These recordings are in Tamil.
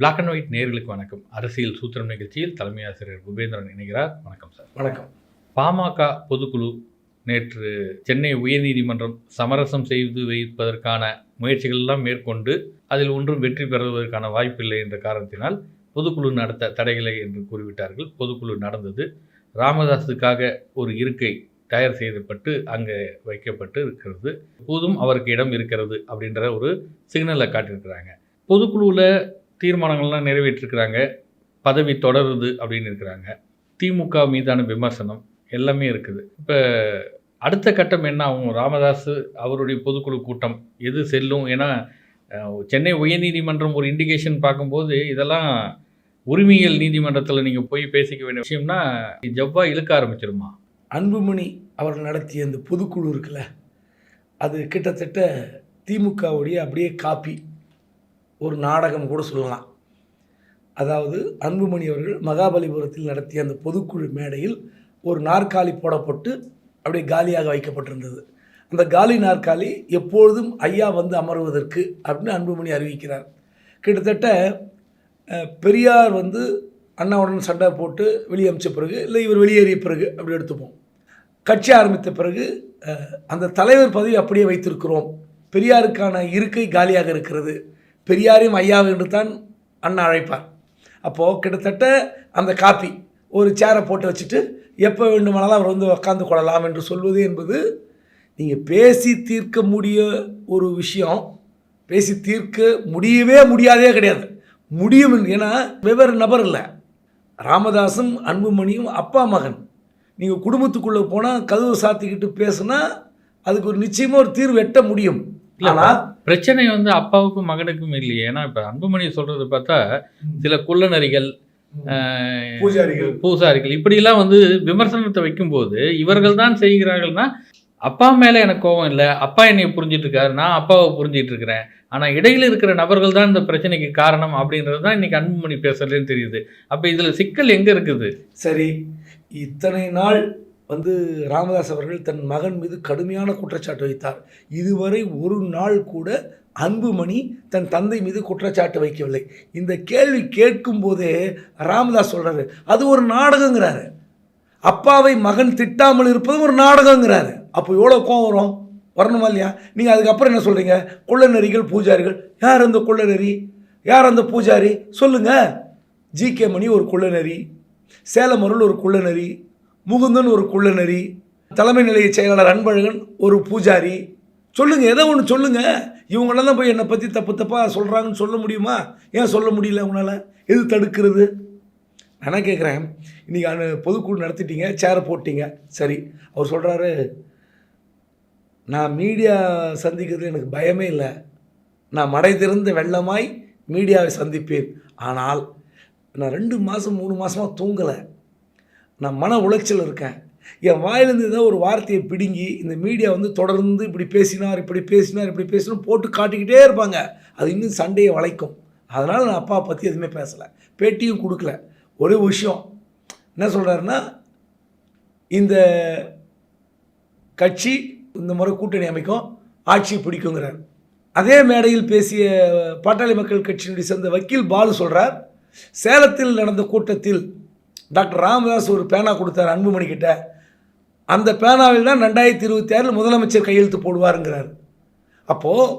பிளாக் அண்ட் ஒயிட் நேர்களுக்கு வணக்கம். அரசியல் சூத்திரம் நிகழ்ச்சியில் தலைமை ஆசிரியர் குபேந்திரன் இணைகிறார். வணக்கம் சார். வணக்கம். பாமக பொதுக்குழு நேற்று சென்னை உயர்நீதிமன்றம் சமரசம் செய்து வைப்பதற்கான முயற்சிகள் எல்லாம் மேற்கொண்டு அதில் ஒன்றும் வெற்றி பெறுவதற்கான வாய்ப்பில்லை என்ற காரணத்தினால் பொதுக்குழு நடத்த தடைகளை என்று கூறிவிட்டார்கள். பொதுக்குழு நடந்தது. ராமதாஸுக்காக ஒரு இருக்கை தயார் செய்யப்பட்டு அங்கே வைக்கப்பட்டு இருக்கிறது. இப்போதும் அவருக்கு இடம் இருக்கிறது அப்படின்ற ஒரு சிக்னலை காட்டியிருக்கிறாங்க. பொதுக்குழுவில் தீர்மானங்கள்லாம் நிறைவேற்றிருக்கிறாங்க. பதவி தொடருது அப்படின்னு இருக்கிறாங்க. திமுக மீதான விமர்சனம் எல்லாமே இருக்குது. இப்போ அடுத்த கட்டம் என்ன? ஆகும் ராமதாஸ் அவருடைய பொதுக்குழு கூட்டம் எது செல்லும்? ஏன்னா சென்னை உயர்நீதிமன்றம் ஒரு இண்டிகேஷன் பார்க்கும்போது இதெல்லாம் உரிமையியல் நீதிமன்றத்தில் நீங்கள் போய் பேசிக்க வேண்டிய விஷயம்னா ஜவ்வா இழுக்க ஆரம்பிச்சிருமா? அன்புமணி அவர் நடத்திய இந்த பொதுக்குழு இருக்குல்ல அது கிட்டத்தட்ட திமுகவுடைய அப்படியே காப்பி. ஒரு நாடகம் கூட சொல்லலாம். அதாவது அன்புமணி அவர்கள் மகாபலிபுரத்தில் நடத்திய அந்த பொதுக்குழு மேடையில் ஒரு நாற்காலி போடப்பட்டு அப்படியே காலியாக வைக்கப்பட்டிருந்தது. அந்த காலி நாற்காலி எப்பொழுதும் ஐயா வந்து அமர்வதற்கு அப்படின்னு அன்புமணி அறிவிக்கிறார். கிட்டத்தட்ட பெரியார் வந்து அண்ணாவுடன் சண்டை போட்டு வெளியே அமைச்ச பிறகு இல்லை இவர் வெளியேறிய பிறகு அப்படி எடுத்துப்போம். கட்சி ஆரம்பித்த பிறகு அந்த தலைவர் பதவி அப்படியே வைத்திருக்கிறோம். பெரியாருக்கான இருக்கை காலியாக இருக்கிறது. பெரியாரையும் ஐயா என்று தான் அண்ணா அழைப்பார். அப்போது கிட்டத்தட்ட அந்த காப்பி ஒரு சேரை போட்டு வச்சுட்டு எப்போ வேண்டுமானாலும் அவர் வந்து உட்காந்து கொள்ளலாம் என்று சொல்வது என்பது நீங்கள் பேசி தீர்க்க முடிய ஒரு விஷயம். பேசி தீர்க்க முடியவே முடியாதே கிடையாது. முடியும் ஏன்னா வெவ்வேறு நபர் இல்லை. ராமதாசும் அன்புமணியும் அப்பா மகன். நீங்கள் குடும்பத்துக்குள்ளே போனால் கதவு சாத்திக்கிட்டு பேசுனா அதுக்கு ஒரு நிச்சயமாக ஒரு தீர்வு எட்ட முடியும். ஆனால் பிரச்சனை வந்து அப்பாவுக்கும் மகனுக்கும் இல்லையே. ஏன்னா இப்போ அன்புமணி சொல்றது பார்த்தா சில குள்ளநரிகள் அஹ், பூஜாரிகள். பூசாரிகள் இப்படிலாம் வந்து விமர்சனத்தை வைக்கும்போது இவர்கள் தான் செய்கிறார்கள்னா அப்பா மேலே எனக்கு கோபம் இல்லை அப்பா என்னை புரிஞ்சிட்டு இருக்காரு நான் அப்பாவை புரிஞ்சிட்டு இருக்கிறேன். ஆனால் இடையில இருக்கிற நபர்கள் தான் இந்த பிரச்சனைக்கு காரணம் அப்படின்றது தான் இன்னைக்கு அன்புமணி பேசுறதுலேன்னு தெரியுது. அப்போ இதில் சிக்கல் எங்கே இருக்குது? சரி இத்தனை நாள் வந்து ராமதாஸ் அவர்கள் தன் மகன் மீது கடுமையான குற்றச்சாட்டு வைத்தார். இதுவரை ஒரு நாள் கூட அன்புமணி தன் தந்தை மீது குற்றச்சாட்டு வைக்கவில்லை. இந்த கேள்வி கேட்கும் போதே ராமதாஸ் சொல்கிறாரு அது ஒரு நாடகங்கிறாரு. அப்பாவை மகன் திட்டாமல் இருப்பது ஒரு நாடகங்கிறாரு. அப்போ எவ்வளோ கோவம் வரும்? வரணுமா இல்லையா? நீங்கள் அதுக்கப்புறம் என்ன சொல்கிறீங்க குள்ளநெறிகள் பூஜாரிகள். யார் அந்த குள்ளநெறி? யார் அந்த பூஜாரி? சொல்லுங்கள் ஜி கே மணி ஒரு குள்ளநெறி. சேலமருள் ஒரு குள்ளநெறி. முகுந்தன் ஒரு குள்ளநெறி தலைமை நிலைய செயலாளர் அன்பழகன் ஒரு பூஜாரி. சொல்லுங்க ஏதோ ஒன்று சொல்லுங்க. இவங்களெல்லாம் போய் என்னை பற்றி தப்பு தப்பாக சொல்கிறாங்கன்னு சொல்ல முடியுமா? ஏன் சொல்ல முடியல உங்களால் எது தடுக்கிறது? நான் கேட்குறேன் இன்றைக்கி அந்த பொதுக்குழு நடத்திட்டீங்க சேரை போட்டிங்க. சரி அவர் சொல்கிறாரு நான் மீடியா சந்திக்கிறதுல எனக்கு பயமே இல்லை. நான் மடை திறந்த வெள்ளமாய் மீடியாவை சந்திப்பேன். ஆனால் நான் ரெண்டு மாதம் மூணு மாதமாக தூங்கலை. நான் மன உளைச்சல் இருக்கேன். என் வாயிலிருந்து ஏதோ ஒரு வார்த்தையை பிடுங்கி இந்த மீடியா வந்து தொடர்ந்து இப்படி பேசினார் இப்படி பேசினார் இப்படி பேசினோம் போட்டு காட்டிக்கிட்டே இருப்பாங்க. அது இன்னும் சண்டையை வளைக்கும். அதனால் நான் அப்பா பற்றி எதுவுமே பேசலை. பேட்டியும் கொடுக்கல. ஒரே விஷயம். என்ன சொல்கிறாருன்னா இந்த கட்சி இந்த முறை கூட்டணி அமைக்கும் ஆட்சி பிடிக்குங்கிறார். அதே மேடையில் பேசிய பாட்டாளி மக்கள் கட்சியினுடைய சேர்ந்த வக்கீல் பாலு சொல்கிறார் சேலத்தில் நடந்த கூட்டத்தில் டாக்டர் ராமதாஸ் ஒரு பேனா கொடுத்தார் அன்புமணி கிட்ட. அந்த பேனாவில் தான் ரெண்டாயிரத்தி இருபத்தி ஆறில் முதலமைச்சர் கையெழுத்து போடுவாருங்கிறார். அப்போது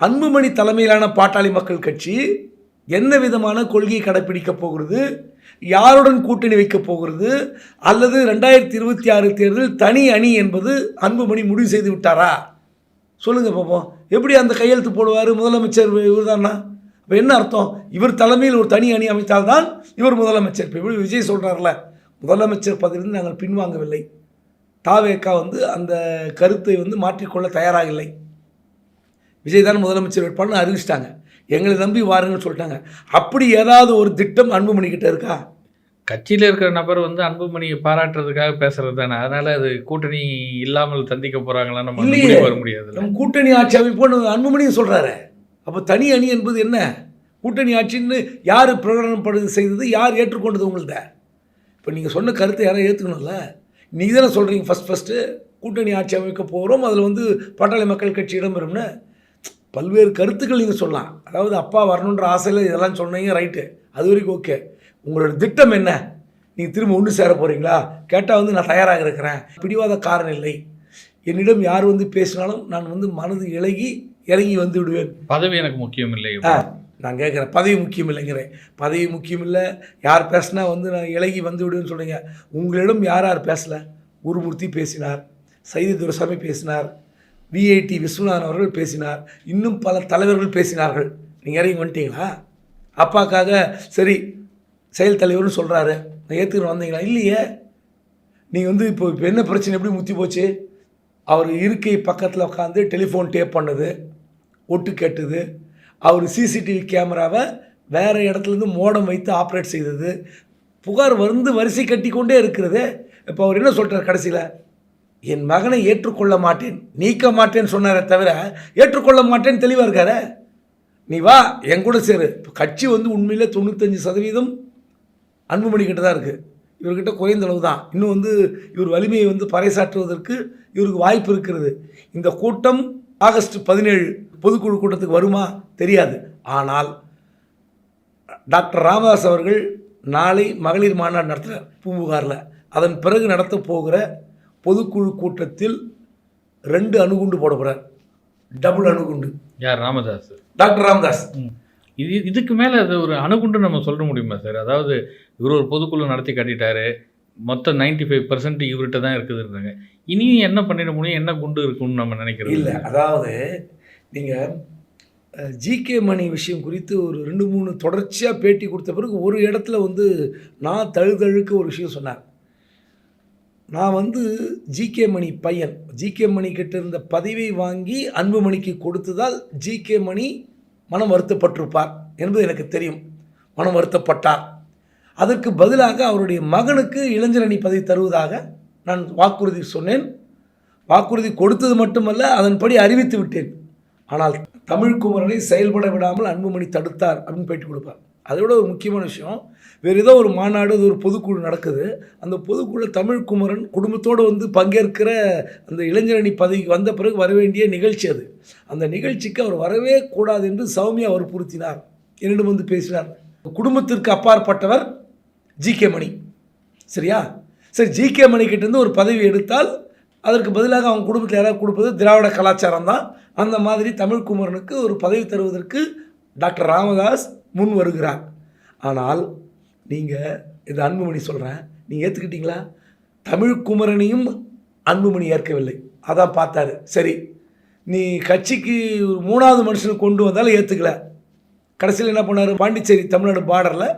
அன்புமணி தலைமையிலான பாட்டாளி மக்கள் கட்சி என்ன விதமான கொள்கையை கடைப்பிடிக்கப் போகிறது? யாருடன் கூட்டணி வைக்கப் போகிறது? அல்லது ரெண்டாயிரத்தி இருபத்தி ஆறு தேர்தல் தனி அணி என்பது அன்புமணி முடிவு செய்து விட்டாரா? சொல்லுங்கள் பார்ப்போம் எப்படி அந்த கையெழுத்து போடுவார் முதலமைச்சர் இவர் தானா இப்போ என்ன அர்த்தம்? இவர் தலைமையில் ஒரு தனி அணி அமைத்தால்தான் இவர் முதலமைச்சர். இப்போ எப்படி விஜய் சொல்கிறார்ல முதலமைச்சர் பதவியிலிருந்து நாங்கள் பின்வாங்கவில்லை. தாவேக்கா வந்து அந்த கருத்தை வந்து மாற்றிக்கொள்ள தயாராகவில்லை. விஜய் தான் முதலமைச்சர் வேட்பாளர்னு அறிவிச்சிட்டாங்க. எங்களை நம்பி வாருங்கன்னு சொல்லிட்டாங்க. அப்படி ஏதாவது ஒரு திட்டம் அன்புமணி கிட்ட இருக்கா? கட்சியில் இருக்கிற நபர் வந்து அன்புமணியை பாராட்டுறதுக்காக பேசுறது தானே. அதனால அது கூட்டணி இல்லாமல் சந்திக்க போறாங்களா நம்ம வர நம்ம கூட்டணி ஆட்சி அமைப்போன்னு அன்புமணியும் சொல்கிறாரு அப்போ தனி அணி என்பது என்ன? கூட்டணி ஆட்சின்னு யார் பிரகடனப்படுது செய்தது யார் ஏற்றுக்கொண்டது உங்கள்கிட்ட இப்போ நீங்கள் சொன்ன கருத்தை யாரும் ஏற்றுக்கணும்ல நீங்கள் தானே சொல்கிறீங்க ஃபஸ்ட் ஃபஸ்ட்டு கூட்டணி ஆட்சி அமைக்க போகிறோம் அதில் வந்து பாட்டாளி மக்கள் கட்சி இடம்பெறும்னு. பல்வேறு கருத்துக்கள் நீங்கள் சொல்லலாம். அதாவது அப்பா வரணுன்ற ஆசையில் இதெல்லாம் சொன்னீங்க ரைட்டு அது வரைக்கும் ஓகே உங்களோட திட்டம் என்ன? நீங்கள் திரும்ப ஒன்று சேர போகிறீங்களா கேட்டால் வந்து நான் தயாராக இருக்கிறேன். பிடிவாத காரணம் இல்லை. என்னிடம் யார் வந்து பேசினாலும் நான் வந்து மனது இழகி இறங்கி வந்து விடுவேன். பதவி எனக்கு முக்கியம் இல்லை ஆ நான் கேட்குறேன் பதவி முக்கியம் இல்லைங்கிறேன் பதவி முக்கியம் இல்லை யார் பேசினா வந்து நான் இலகி வந்து விடுவேன்னு சொல்கிறீங்க உங்களிடம் யார் யார் பேசல? குருமூர்த்தி பேசினார் சைதி துரசாமி பேசினார் விஐடி விஸ்வநாதன் அவர்கள் பேசினார் இன்னும் பல தலைவர்கள் பேசினார்கள். நீங்கள் இறங்கி வந்துட்டீங்களா? அப்பாக்காக சரி செயல் தலைவர்னு சொல்கிறாரு நான் ஏற்றுக்கிற வந்தீங்களா? இல்லையே. நீங்கள் வந்து இப்போ இப்போ என்ன பிரச்சனை? எப்படி முத்தி போச்சு? அவர் இருக்கை பக்கத்தில் உட்காந்து டெலிஃபோன் டேப் பண்ணது. ஒட்டு கேட்டது. அவர் சிசிடிவி கேமராவை வேறு இடத்துலேருந்து மோடம் வைத்து ஆப்ரேட் செய்தது. புகார் வந்து வரிசை கட்டி கொண்டே இருக்கிறது. இப்போ அவர் என்ன சொல்கிறார் கடைசியில்? என் மகனை ஏற்றுக்கொள்ள மாட்டேன். நீக்க மாட்டேன்னு சொன்னாரே தவிர ஏற்றுக்கொள்ள மாட்டேன்னு தெளிவாக இருக்காரு. நீ வா என் கூட சேரு. இப்போ கட்சி வந்து உண்மையிலே தொண்ணூத்தஞ்சு சதவீதம் அன்புமணி கிட்ட தான் இருக்குது இவர்கிட்ட குறைந்த அளவு தான். இன்னும் வந்து இவர் வலிமையை வந்து பறைசாற்றுவதற்கு இவருக்கு வாய்ப்பு இருக்கிறது. இந்த கூட்டம் ஆகஸ்ட் பதினேழு. பொதுக்குழு கூட்டத்துக்கு வருமா? தெரியாது. ஆனால் டாக்டர் ராமதாஸ் அவர்கள் நாளை மகளிர் மாநாடு நடத்துகிறார் பூம்புகாரில். அதன் பிறகு நடத்த போகிற பொதுக்குழு கூட்டத்தில் ரெண்டு அணுகுண்டு போட போகிறார் டபுள் அணுகுண்டு. யார்? ராமதாஸ். டாக்டர் ராமதாஸ். இது இதுக்கு மேலே அது ஒரு அணுகுண்டு நம்ம சொல்ல முடியுமா சார்? அதாவது இவர் ஒரு பொதுக்குழு நடத்தி காட்டிட்டாரு. மொத்தம் நைன்டி ஃபைவ் பர்சன்ட் இவர்கிட்ட தான் இருக்குதுன்றாங்க இனியும் என்ன பண்ணிட முடியும்? என்ன குண்டு இருக்கும்னு நம்ம நினைக்கிறோம் இல்லை அதாவது நீங்கள் ஜிகே மணி விஷயம் குறித்து ஒரு ரெண்டு மூணு தொடர்ச்சியாக பேட்டி கொடுத்த பிறகு ஒரு இடத்துல வந்து நான் தழுதழுக்க ஒரு விஷயம் சொன்னார். நான் வந்து ஜிகே மணி பையன். ஜிகே மணி கிட்ட இருந்த பதவியை வாங்கி அன்புமணிக்கு கொடுத்ததால் ஜிகே மணி மனம் வருத்தப்பட்டிருப்பார் என்பது எனக்கு தெரியும். மனம் வருத்தப்பட்டார். அதற்கு பதிலாக அவருடைய மகனுக்கு இளைஞரணி பதவி தருவதாக நான் வாக்குறுதி சொன்னேன். வாக்குறுதி கொடுத்தது மட்டுமல்ல அதன்படி அறிவித்து விட்டேன். ஆனால் தமிழ்குமரனை செயல்பட விடாமல் அன்புமணி தடுத்தார் அப்படின்னு பேட்டி கொடுப்பார். அதை விட ஒரு முக்கியமான விஷயம் வேறு ஏதோ ஒரு மாநாடு அது ஒரு பொதுக்குழு நடக்குது. அந்த பொதுக்குழு தமிழ்குமரன் குடும்பத்தோடு வந்து பங்கேற்கிற அந்த இளைஞரணி பதவிக்கு வந்த பிறகு வர வேண்டிய நிகழ்ச்சி அது. அந்த நிகழ்ச்சிக்கு அவர் வரவே கூடாது என்று சௌமியா வற்புறுத்தினார் என்னிடம் வந்து பேசினார். குடும்பத்திற்கு அப்பாற்பட்டவர் ஜி கே மணி. சரியா? சரி ஜி கே மணிக்கிட்டேருந்து ஒரு பதவி எடுத்தால் அதற்கு பதிலாக அவங்க குடும்பத்தில் யாராவது கொடுப்பது திராவிட கலாச்சாரம் தான் அந்த மாதிரி தமிழ்குமரனுக்கு ஒரு பதவி தருவதற்கு டாக்டர் ராமதாஸ் முன் வருகிறார். ஆனால் நீங்கள் இது அன்புமணி சொல்கிறேன் நீங்கள் ஏற்றுக்கிட்டீங்களா தமிழ்குமரனையும் அன்புமணி ஏற்கவில்லை. அதான் பார்த்தாரு. சரி நீ கட்சிக்கு ஒரு மூணாவது மனுஷனை கொண்டு வந்தாலும் ஏற்றுக்கல கடைசியில் என்ன பண்ணார்? பாண்டிச்சேரி தமிழ்நாடு பார்டரில்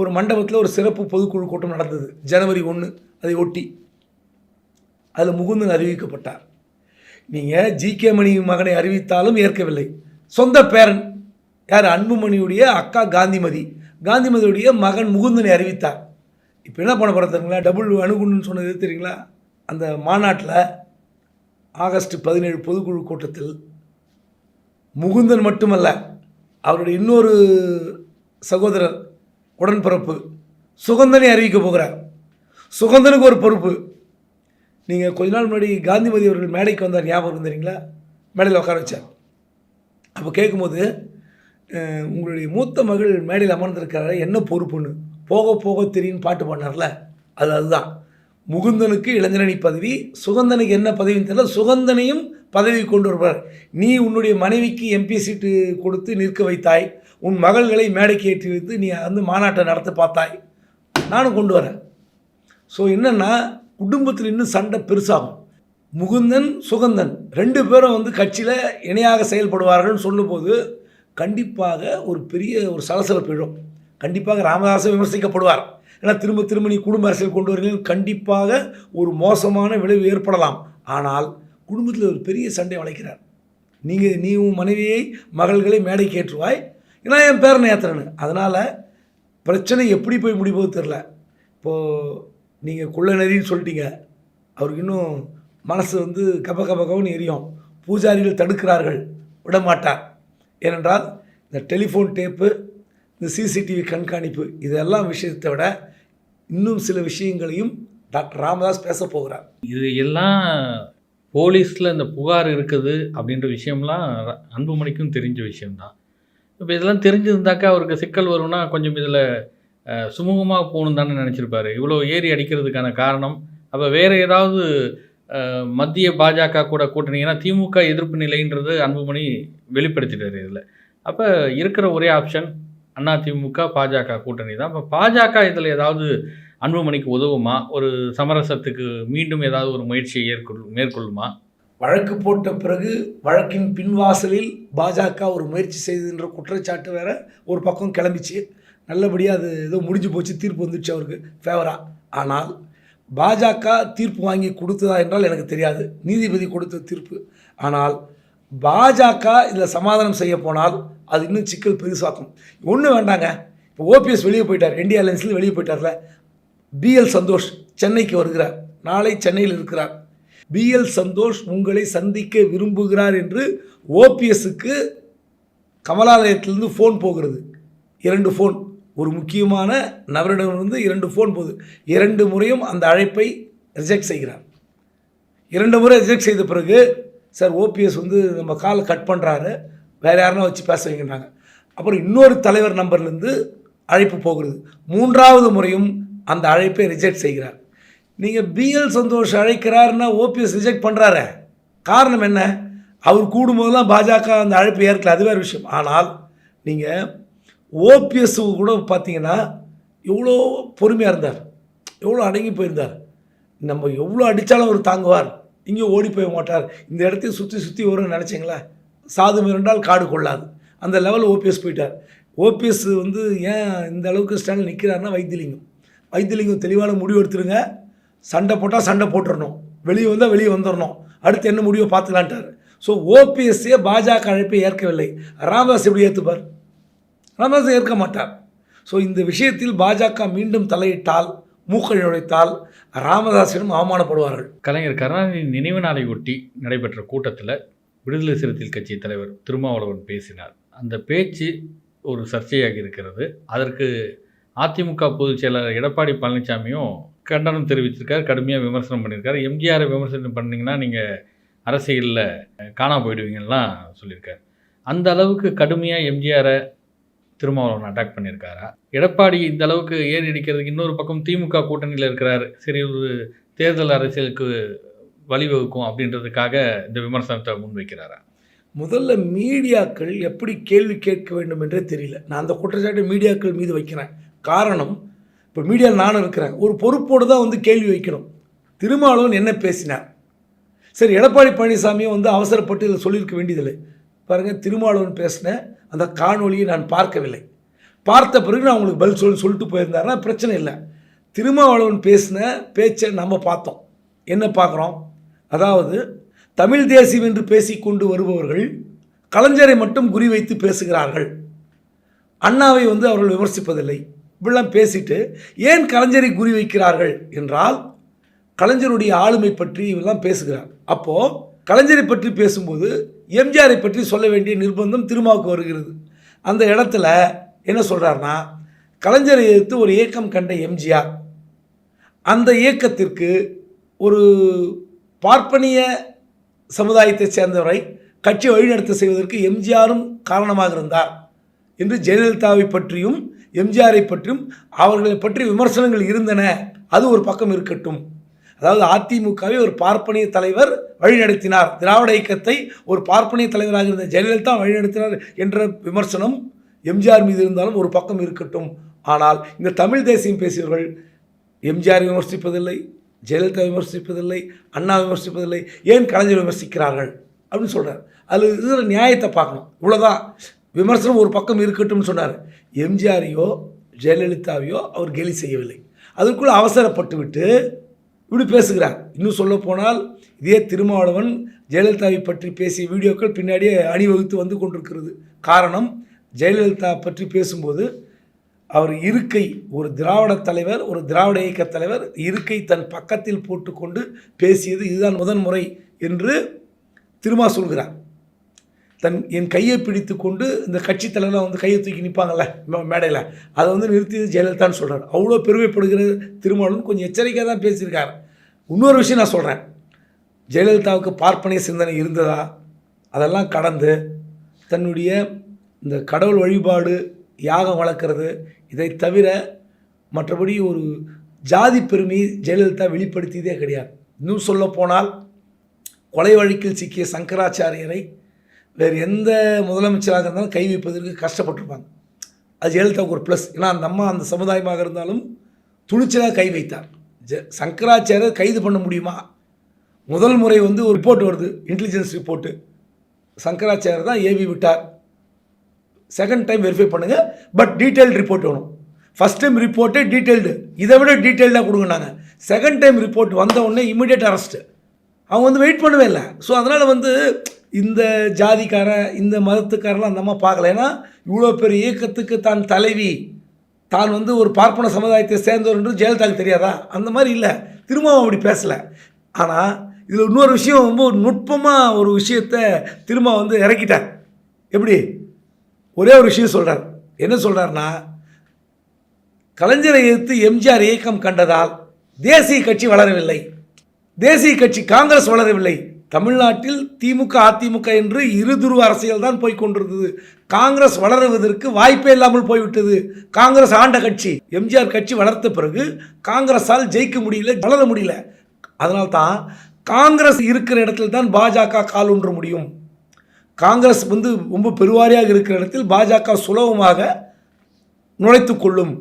ஒரு மண்டபத்தில் ஒரு சிறப்பு பொதுக்குழு கூட்டம் நடந்தது. ஜனவரி ஒன்று அதை ஒட்டி. அதில் முகுந்தன் அறிவிக்கப்பட்டார். நீங்கள் ஜிகே மணி மகனை அறிவித்தாலும் ஏற்கவில்லை. சொந்த பேரன் யார்? அன்புமணியுடைய அக்கா காந்திமதி. காந்திமதியுடைய மகன் முகுந்தனை அறிவித்தார். இப்போ என்ன பண்ண தெரியுங்களா? டபுள் அணுகுண்டுன்னு சொன்னது தெரியுங்களா? அந்த மாநாட்டில் ஆகஸ்ட் பதினேழு பொதுக்குழு கூட்டத்தில் முகுந்தன் மட்டுமல்ல அவருடைய இன்னொரு சகோதரர் உடன்பிறப்பு சுகந்தனை அறிவிக்க போகிறார். சுகந்தனுக்கு ஒரு பொறுப்பு. நீங்கள் கொஞ்ச நாள் முன்னாடி காந்திமதி அவர்கள் மேடைக்கு வந்தார் ஞாபகம் தெரியுங்களா? மேடையில் உட்கார வச்சார். அப்போ கேட்கும்போது உங்களுடைய மூத்த மகள் மேடையில் அமர்ந்திருக்கிறாரு என்ன பொறுப்புன்னு? போக போக தெரியும் பாட்டு பாடினார்ல. அது அதுதான். முகுந்தனுக்கு இளைஞரணி பதவி சுகந்தனுக்கு என்ன பதவின்னு தெரியல. சுகந்தனையும் பதவி கொண்டு வருவார். நீ உன்னுடைய மனைவிக்கு எம்பி சீட்டு கொடுத்து நிற்க வைத்தாய். உன் மகள்களை மேடைக்கு ஏற்றி வைத்து நீ வந்து மாநாட்டை நடத்த பார்த்தாய். நானும் கொண்டு வரேன். ஸோ என்னென்னா குடும்பத்தில் இன்னும் சண்டை பெருசாகும். முகுந்தன் சுகந்தன் ரெண்டு பேரும் வந்து கட்சியில் இணையாக செயல்படுவார்கள்னு சொல்லும்போது கண்டிப்பாக ஒரு பெரிய ஒரு சலசலப்பு எழும். கண்டிப்பாக ராமதாசன் விமர்சிக்கப்படுவார். ஏன்னா திரும்ப திரும்ப நீ குடும்ப அரசியல் கொண்டு வரீங்க கண்டிப்பாக ஒரு மோசமான விளைவு ஏற்படலாம். ஆனால் குடும்பத்தில் ஒரு பெரிய சண்டை வளைக்கிறார். நீங்கள் நீ உன் மனைவியை மகள்களை மேடைக்கு ஏற்றுவாய். ஏன்னா என் பேரனை ஏற்றுறேன்னு அதனால் பிரச்சனை எப்படி போய் முடிப்போது தெரில இப்போது நீங்கள் குள்ள நெறின்னு சொல்லிட்டீங்க. அவருக்கு இன்னும் மனசு வந்து கப கப எரியும். பூஜாரிகள் தடுக்கிறார்கள். விட மாட்டார் ஏனென்றால் இந்த டெலிஃபோன் டேப்பு இந்த சிசிடிவி கண்காணிப்பு இதெல்லாம் விஷயத்தை விட இன்னும் சில விஷயங்களையும் டாக்டர் ராமதாஸ் பேச போகிறார். இது எல்லாம் போலீஸில் இந்த புகார் இருக்குது அப்படின்ற விஷயம்லாம் அன்புமணிக்கும் தெரிஞ்ச விஷயம்தான். இப்போ இதெல்லாம் தெரிஞ்சிருந்தாக்கா அவருக்கு சிக்கல் வரும்னா கொஞ்சம் இதில் சுமூகமாக போகணும் தானே நினச்சிருப்பாரு. இவ்வளோ ஏறி அடிக்கிறதுக்கான காரணம். அப்போ வேறு ஏதாவது மத்திய பாஜக கூட கூட்டணி திமுக எதிர்ப்பு நிலைன்றது அன்புமணி வெளிப்படுத்திட்டார் இதில். அப்போ இருக்கிற ஒரே ஆப்ஷன் அண்ணா திமுக பாஜக கூட்டணி தான். இப்போ பாஜக இதில் ஏதாவது அன்புமணிக்கு உதவுமா? ஒரு சமரசத்துக்கு மீண்டும் ஏதாவது ஒரு முயற்சியை ஏற்கொள் மேற்கொள்ளுமா? வழக்கு போட்ட பிறகு வழக்கின் பின்வாசலில் பாஜக ஒரு முயற்சி செய்ததுன்ற குற்றச்சாட்டு வேற ஒரு பக்கம் கிளம்பிச்சு. நல்லபடியாக அது ஏதோ முடிஞ்சு போச்சு தீர்ப்பு வந்துடுச்சு அவருக்கு. ஃபேவராக ஆனால் பாஜக தீர்ப்பு வாங்கி கொடுத்ததா என்றால் எனக்கு தெரியாது. நீதிபதி கொடுத்த தீர்ப்பு. ஆனால் பாஜக இதில் சமாதானம் செய்ய போனால் அது இன்னும் சிக்கல் பெருசாக்கும். ஒன்றும் வேண்டாங்க. இப்போ ஓபிஎஸ் வெளியே போயிட்டார். இந்தியா அலையன்ஸில் வெளியே போயிட்டார்ல. பிஎல் சந்தோஷ் சென்னைக்கு வருகிறார். நாளை சென்னையில் இருக்கிறார். பிஎல் சந்தோஷ் உங்களை சந்திக்க விரும்புகிறார் என்று ஓபிஎஸ்க்கு கமலாலயத்திலிருந்து ஃபோன் போகிறது. இரண்டு ஃபோன் ஒரு முக்கியமான நபரிடமிருந்து இரண்டு ஃபோன் போகுது. இரண்டு முறையும் அந்த அழைப்பை ரிஜெக்ட் செய்கிறார். இரண்டு முறை ரிஜெக்ட் செய்த பிறகு சார் ஓபிஎஸ் வந்து நம்ம காலை கட் பண்ணுறாரு வேறு யாருன்னா வச்சு பேச வைக்கிறாங்க அப்புறம் இன்னொரு தலைவர் நம்பர்லேருந்து அழைப்பு போகிறது. மூன்றாவது முறையும் அந்த அழைப்பை ரிஜெக்ட் செய்கிறார். நீங்கள் பிஎல் சந்தோஷ் அழைக்கிறாருன்னா ஓபிஎஸ் ரிஜெக்ட் பண்ணுறாரு காரணம் என்ன? அவர் கூடும்போதெல்லாம் பாஜக அந்த அழைப்பை ஏற்கல. அது வேறு விஷயம். ஆனால் நீங்கள் ஓபிஎஸ் கூட பார்த்தீங்கன்னா எவ்வளோ பொறுமையாக இருந்தார். எவ்வளோ அடங்கி போயிருந்தார். நம்ம எவ்வளோ அடித்தாலும் அவர் தாங்குவார். இங்கேயும் ஓடி போய் மாட்டார். இந்த இடத்தையும் சுற்றி சுற்றி வரும்னு நினச்சிங்களேன் சாது மிரண்டால் காடு கொள்ளாது. அந்த லெவலில் ஓபிஎஸ் போயிட்டார். ஓபிஎஸ் வந்து ஏன் இந்த அளவுக்கு ஸ்டாண்டில் நிற்கிறாருன்னா வைத்தியலிங்கம் வைத்தியலிங்கம் தெளிவான முடிவு எடுத்துருங்க. சண்டை போட்டால் சண்டை போட்டுடணும் வெளியே வந்தால் வெளியே வந்துடணும் அடுத்து என்ன முடிவை பார்த்துக்கலான்ட்டார். ஸோ ஓபிஎஸ்ஸே பாஜக அழைப்பை ஏற்கவில்லை. ராமதாஸ் எப்படி ஏற்றுப்பார் ராமதாஸ் ஏற்க மாட்டார். ஸோ இந்த விஷயத்தில் பாஜக மீண்டும் தலையிட்டால் மூக்கள் நுழைத்தால் ராமதாஸிடம் அவமானப்படுவார்கள். கலைஞர் கருணாநிதி நினைவு நாளை ஒட்டி நடைபெற்ற கூட்டத்தில் விடுதலை சிறுத்தைகள் கட்சி தலைவர் திருமாவளவன் பேசினார். அந்த பேச்சு ஒரு சர்ச்சையாக இருக்கிறது. அதற்கு அதிமுக பொதுச் செயலாளர் எடப்பாடி பழனிசாமியும் கண்டனம் தெரிவித்திருக்கார் கடுமையாக விமர்சனம் பண்ணியிருக்காரு. எம்ஜிஆரை விமர்சனம் பண்ணிங்கன்னா நீங்கள் அரசியலில் காணாம போயிடுவீங்கலாம் சொல்லியிருக்கார். அந்த அளவுக்கு கடுமையாக எம்ஜிஆரை திருமாவளவன் அட்டாக் பண்ணியிருக்காரா? எடப்பாடி இந்த அளவுக்கு ஏறி அடிக்கிறதுக்கு இன்னொரு பக்கம் திமுக கூட்டணியில் இருக்கிறார். சரி ஒரு தேர்தல் அரசியலுக்கு வழிவகுக்கும் அப்படின்றதுக்காக இந்த விமர்சனத்தை முன்வைக்கிறாரா? முதல்ல மீடியாக்கள் எப்படி கேள்வி கேட்க வேண்டும் என்றே தெரியல. நான் அந்த குற்றச்சாட்டை மீடியாக்கள் மீது வைக்கிறேன். காரணம் இப்போ மீடியாவில் நானும் இருக்கிறேன். ஒரு பொறுப்போடு தான் வந்து கேள்வி வைக்கணும். திருமாவளவன் என்ன பேசினார்? சரி எடப்பாடி பழனிசாமியும் வந்து அவசரப்பட்டு இதை சொல்லியிருக்க வேண்டியதில்லை. பாருங்கள் திருமாவளவன் பேசின அந்த காணொலியை நான் பார்க்கவில்லை. பார்த்த பிறகு நான் உங்களுக்கு பதில் சொல்லி சொல்லிட்டு போயிருந்தாருன்னா பிரச்சனை இல்லை. திருமாவளவன் பேசின பேச்சை நம்ம பார்த்தோம். என்ன பார்க்குறோம்? அதாவது தமிழ் தேசியம் என்று பேசிக்கொண்டு வருபவர்கள் கலைஞரை மட்டும் குறிவைத்து பேசுகிறார்கள். அண்ணாவை வந்து அவர்கள் விமர்சிப்பதில்லை. இப்படிலாம் பேசிட்டு ஏன் கலைஞரை குறிவைக்கிறார்கள் என்றால் கலைஞருடைய ஆளுமை பற்றி இவெல்லாம் பேசுகிறார். அப்போது கலைஞரை பற்றி பேசும்போது எம்ஜிஆரை பற்றி சொல்ல வேண்டிய நிர்பந்தம் திருமாவுக்கு வருகிறது. அந்த இடத்துல என்ன சொல்கிறாருன்னா கலைஞரை எதிர்த்து ஒரு இயக்கம் கண்ட எம்ஜிஆர். அந்த இயக்கத்திற்கு ஒரு பார்ப்பனிய சமுதாயத்தைச் சேர்ந்தவரை கட்சி வழிநடத்த செய்வதற்கு எம்ஜிஆரும் காரணமாக இருந்தார் என்று ஜெயலலிதாவை பற்றியும் எம்ஜிஆரை பற்றியும் அவர்களை பற்றி விமர்சனங்கள் இருந்தன. அது ஒரு பக்கம் இருக்கட்டும். அதாவது அதிமுகவை ஒரு பார்ப்பனிய தலைவர் வழிநடத்தினார். திராவிட இயக்கத்தை ஒரு பார்ப்பனிய தலைவராக இருந்த ஜெயலலிதா வழிநடத்தினார் என்ற விமர்சனம் எம்ஜிஆர் மீது இருந்தாலும் ஒரு பக்கம் இருக்கட்டும். ஆனால் இந்த தமிழ் தேசியம் பேசியவர்கள் எம்ஜிஆர் விமர்சிப்பதில்லை ஜெயலலிதா விமர்சிப்பதில்லை அண்ணா விமர்சிப்பதில்லை ஏன் கலைஞர் விமர்சிக்கிறார்கள் அப்படின்னு சொல்கிறார் அதில் இதில் நியாயத்தை பார்க்கணும். இவ்வளோதான் விமர்சனம் ஒரு பக்கம் இருக்கட்டும்னு சொன்னார். எம்ஜிஆரையோ ஜெயலலிதாவையோ அவர் கேலி செய்யவில்லை. அதற்குள்ளே அவசரப்பட்டு விட்டு இப்படி பேசுகிறார். இன்னும் சொல்ல போனால் இதே திருமாவளவன் ஜெயலலிதாவை பற்றி பேசிய வீடியோக்கள் பின்னாடியே அணிவகுத்து வந்து கொண்டிருக்கிறது. காரணம் ஜெயலலிதா பற்றி பேசும்போது அவர் இருக்கை ஒரு திராவிட தலைவர் ஒரு திராவிட இயக்க தலைவர் இருக்கை தன் பக்கத்தில் போட்டுக்கொண்டு பேசியது இதுதான் முதன் முறை என்று திருமா சொல்கிறார். தன் என் கையை பிடித்து கொண்டு இந்த கட்சி தலைவர்லாம் வந்து கையை தூக்கி நிற்பாங்கல்ல மேடையில். அதை வந்து நிறுத்தியது ஜெயலலிதான்னு சொல்கிறார் அவ்வளோ பெருமைப்படுகிற திருமாவளவன் கொஞ்சம் எச்சரிக்கையாக தான் பேசியிருக்கார். இன்னொரு விஷயம் நான் சொல்கிறேன் ஜெயலலிதாவுக்கு பார்ப்பனிய சிந்தனை இருந்ததா? அதெல்லாம் கடந்து தன்னுடைய இந்த கடவுள் வழிபாடு யாகம் வளர்க்குறது இதை தவிர மற்றபடி ஒரு ஜாதி பெருமையை ஜெயலலிதா வெளிப்படுத்தியதே கிடையாது. இன்னும் சொல்ல போனால் கொலை வழக்கில் சிக்கிய சங்கராச்சாரியரை வேறு எந்த முதலமைச்சராக இருந்தாலும் கை வைப்பதற்கு கஷ்டப்பட்டிருப்பாங்க. அது ஜெயலலிதாவுக்கு ஒரு ப்ளஸ் ஏன்னா அந்த அம்மா அந்த சமுதாயமாக இருந்தாலும் துணிச்சலாக கை வைத்தார். ஜ சங்கராச்சாரியர் கைது பண்ண முடியுமா? முதல் முறை வந்து ஒரு ரிப்போர்ட் வருது இன்டெலிஜென்ஸ் ரிப்போர்ட்டு சங்கராச்சாரியர் தான் ஏவி விட்டார். செகண்ட் டைம் வெரிஃபை பண்ணுங்கள் பட் டீட்டெயில்டு ரிப்போர்ட் வேணும். ஃபஸ்ட் டைம் ரிப்போர்ட்டே டீட்டெயில்டு இதை விட டீட்டெயில்டாக கொடுங்கனாங்க செகண்ட் டைம் ரிப்போர்ட் வந்த உடனே இமிடியேட் அரெஸ்ட்டு அவங்க வந்து வெயிட் பண்ணவே இல்லை. ஸோ அதனால் வந்து இந்த ஜாதிக்காரன் இந்த மதத்துக்காரெல்லாம் அந்த அம்மா பார்க்கல. ஏன்னா இவ்வளோ பெரிய இயக்கத்துக்கு தான் தலைவி. தான் வந்து ஒரு பார்ப்பன சமுதாயத்தை சேர்ந்தவர் என்று ஜெயலலிதாவுக்கு தெரியாதா? அந்த மாதிரி இல்லை. திரும்பவும் அப்படி பேசலை. ஆனால் இதில் இன்னொரு விஷயம் ரொம்ப நுட்பமாக ஒரு விஷயத்தை திரும்ப வந்து இறக்கிட்டார். எப்படி? ஒரே ஒரு விஷயம் சொல்கிறார் என்ன சொல்கிறாருன்னா கலைஞரை எதிர்த்து எம்ஜிஆர் இயக்கம் கண்டதால் தேசிய கட்சி வளரவில்லை. தேசிய கட்சி காங்கிரஸ் வளரவில்லை. தமிழ்நாட்டில் திமுக அதிமுக என்று இருதுருவ அரசியல் தான் போய் கொண்டிருந்தது. காங்கிரஸ் வளருவதற்கு வாய்ப்பே இல்லாமல் போய்விட்டது. காங்கிரஸ் ஆண்ட கட்சி எம்ஜிஆர் கட்சி வளர்த்த பிறகு காங்கிரஸால் ஜெயிக்க முடியல வளர முடியல. அதனால்தான் காங்கிரஸ் இருக்கிற இடத்துல தான் பாஜக கால் ஊன்ற முடியும். காங்கிரஸ் வந்து ரொம்ப பெருவாரியாக இருக்கிற இடத்தில் பாஜக சுலபமாக நுழைத்து கொள்ளும்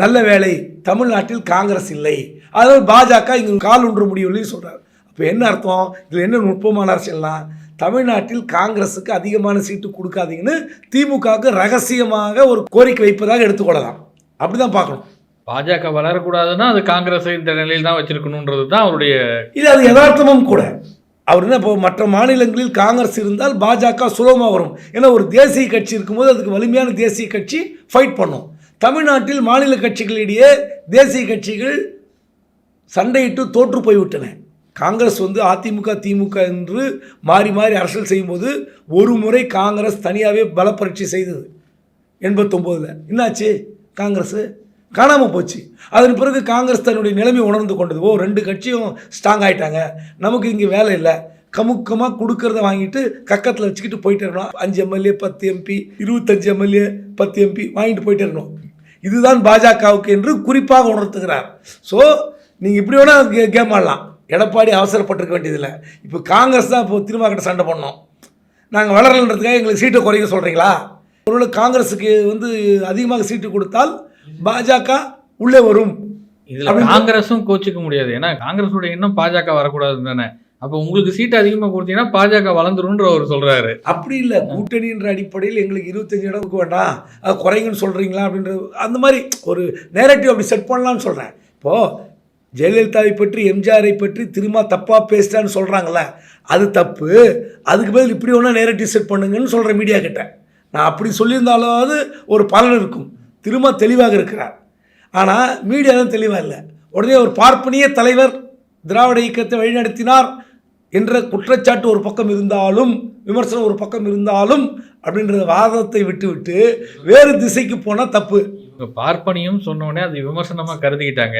நல்ல வேலை தமிழ்நாட்டில் காங்கிரஸ் இல்லை. அதாவது பாஜக இங்கு கால் ஒன்று முடியவில்லைன்னு சொல்கிறார் அப்போ என்ன அர்த்தம்? இதில் என்ன நுட்பமான அரசியல்னா தமிழ்நாட்டில் காங்கிரஸுக்கு அதிகமான சீட்டு கொடுக்காதீங்கன்னு திமுகவுக்கு ரகசியமாக ஒரு கோரிக்கை வைப்பதாக எடுத்துக்கொள்ளலாம். அப்படி தான் பார்க்கணும். பாஜக வளரக்கூடாதுன்னா அது காங்கிரஸை இந்த நிலையில் தான் வச்சிருக்கணுன்றது தான் அவருடைய இது அது யதார்த்தமும் கூட. அவர் என்ன இப்போ மற்ற மாநிலங்களில் காங்கிரஸ் இருந்தால் பாஜக சுலபமாக வரும். ஏன்னா ஒரு தேசிய கட்சி இருக்கும்போது அதுக்கு வலிமையான தேசிய கட்சி ஃபைட் பண்ணும். தமிழ்நாட்டில் மாநில கட்சிகளிடையே தேசிய கட்சிகள் சண்டையிட்டு தோற்று போய்விட்டன. காங்கிரஸ் வந்து அதிமுக திமுக என்று மாறி மாறி அரசியல் செய்யும்போது ஒரு முறை காங்கிரஸ் தனியாகவே பலப்பரட்சி செய்தது. எண்பத்தொம்போதில். என்னாச்சு? காங்கிரஸ் காணாமல் போச்சு. அதன் பிறகு காங்கிரஸ் தன்னுடைய நிலைமை உணர்ந்து கொண்டது. ஓ ரெண்டு கட்சியும் ஸ்ட்ராங் ஆகிட்டாங்க நமக்கு இங்கே வேலை இல்லை. கமுக்கமாக கொடுக்கறத வாங்கிட்டு கக்கத்தில் வச்சுக்கிட்டு போயிட்டு இருக்கணும் அஞ்சு எம்எல்ஏ பத்து எம்பி இருபத்தஞ்சு எம்எல்ஏ பத்து எம்பி வாங்கிட்டு போயிட்டு இருக்கணும் இதுதான் பாஜகவுக்கு என்று குறிப்பாக உணர்த்துகிறார். ஸோ நீங்கள் இப்படி வேணால் கே கேம் ஆடலாம். எடப்பாடி அவசரப்பட்டிருக்க வேண்டியதில்லை. இப்போ காங்கிரஸ் தான் இப்போ திரும்ப கிட்ட சண்டை பண்ணோம் நாங்கள் வளரலன்றதுக்காக எங்களுக்கு சீட்டை குறைக்க சொல்கிறீங்களா ஒருவேளை காங்கிரஸுக்கு வந்து அதிகமாக சீட்டு கொடுத்தால் பாஜக உள்ளே வரும். இதுல காங்கிரஸும் கோச்சிக்க முடியாது. ஏன்னா காங்கிரஸோட எண்ணம் பாஜக வரக்கூடாது தானே. அப்போ உங்களுக்கு சீட் அதிகமா கொடுத்தீங்கன்னா பாஜக வளர்ந்துரும்ன்ற அவர் சொல்றாரு. அப்படி இல்லை. கூட்டணின்ற அடிப்படையில் எங்களுக்கு இருபத்தஞ்சு இடம் வேண்டாம். அது குறைங்கன்னு சொல்கிறீங்களா அப்படின்றது அந்த மாதிரி ஒரு நேரட்டிவ் அப்படி செட் பண்ணலாம்னு சொல்கிறேன் இப்போது ஜெயலலிதாவை பற்றி எம்ஜிஆரை பற்றி திரும்ப தப்பாக பேசிட்டான்னு சொல்கிறாங்கள அது தப்பு. அதுக்கு பதில் இப்படி ஒன்றா நேரட்டிவ் செட் பண்ணுங்கன்னு சொல்கிறேன் மீடியா கிட்ட. நான் அப்படி சொல்லியிருந்தாலாவது ஒரு பலன் இருக்கும். திரும்ப தெளிவாக இருக்கிறார். ஆனால் மீடியா தான் தெளிவாக இல்லை. உடனே ஒரு பார்ப்பனிய தலைவர் திராவிட இயக்கத்தை வழிநடத்தினார் என்ற குற்றச்சாட்டு ஒரு பக்கம் இருந்தாலும் விமர்சனம் ஒரு பக்கம் இருந்தாலும் அப்படின்ற வாதத்தை விட்டுவிட்டு வேறு திசைக்கு போனால் தப்பு. பார்ப்பனியும் சொன்னோடனே அது விமர்சனமாக கருதிக்கிட்டாங்க.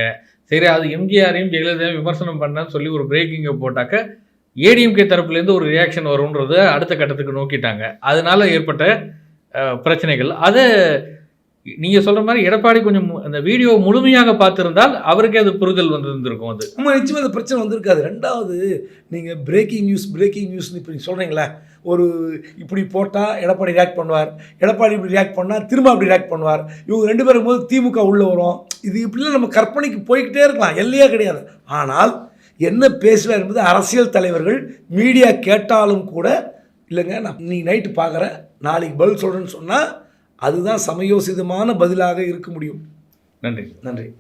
சரி அது எம்ஜிஆரையும் ஜெயலலிதாவையும் விமர்சனம் பண்ணான்னு சொல்லி ஒரு பிரேக்கிங்கை போட்டாக்க ஏடிஎம்கே தரப்புலேருந்து ஒரு ரியாக்ஷன் வரும்ன்றத அடுத்த கட்டத்துக்கு நோக்கிட்டாங்க. அதனால ஏற்பட்ட பிரச்சனைகள். அதை நீங்கள் சொல்கிற மாதிரி எடப்பாடி கொஞ்சம் அந்த வீடியோ முழுமையாக பார்த்துருந்தால் அவருக்கே அது புரிதல் வந்திருந்திருக்கும் அது. ஆமாம் நிச்சயமாக அந்த பிரச்சனை வந்திருக்காது. ரெண்டாவது நீங்கள் பிரேக்கிங் நியூஸ் பிரேக்கிங் நியூஸ்னு இப்போ நீங்கள் சொல்கிறீங்களே ஒரு இப்படி போட்டால் எடப்பாடி ரியாக்ட் பண்ணுவார் எடப்பாடி இப்படி ரியாக்ட் பண்ணால் திரும்ப அப்படி ரியாக்ட் பண்ணுவார் இவங்க ரெண்டு பேரும் போது திமுக உள்ளே வரும். இது இப்படிலாம் நம்ம கற்பனைக்கு போய்கிட்டே இருக்கலாம் எல்லையே கிடையாது. ஆனால் என்ன பேசுவார் என்பது அரசியல் தலைவர்கள் மீடியா கேட்டாலும் கூட இல்லைங்க நான் நீ நைட்டு பார்க்குறேன் நாளைக்கு பதில் சொல்கிறேன்னு சொன்னால் அதுதான் சமயோசிதமான பதிலாக இருக்க முடியும். நன்றி. நன்றி.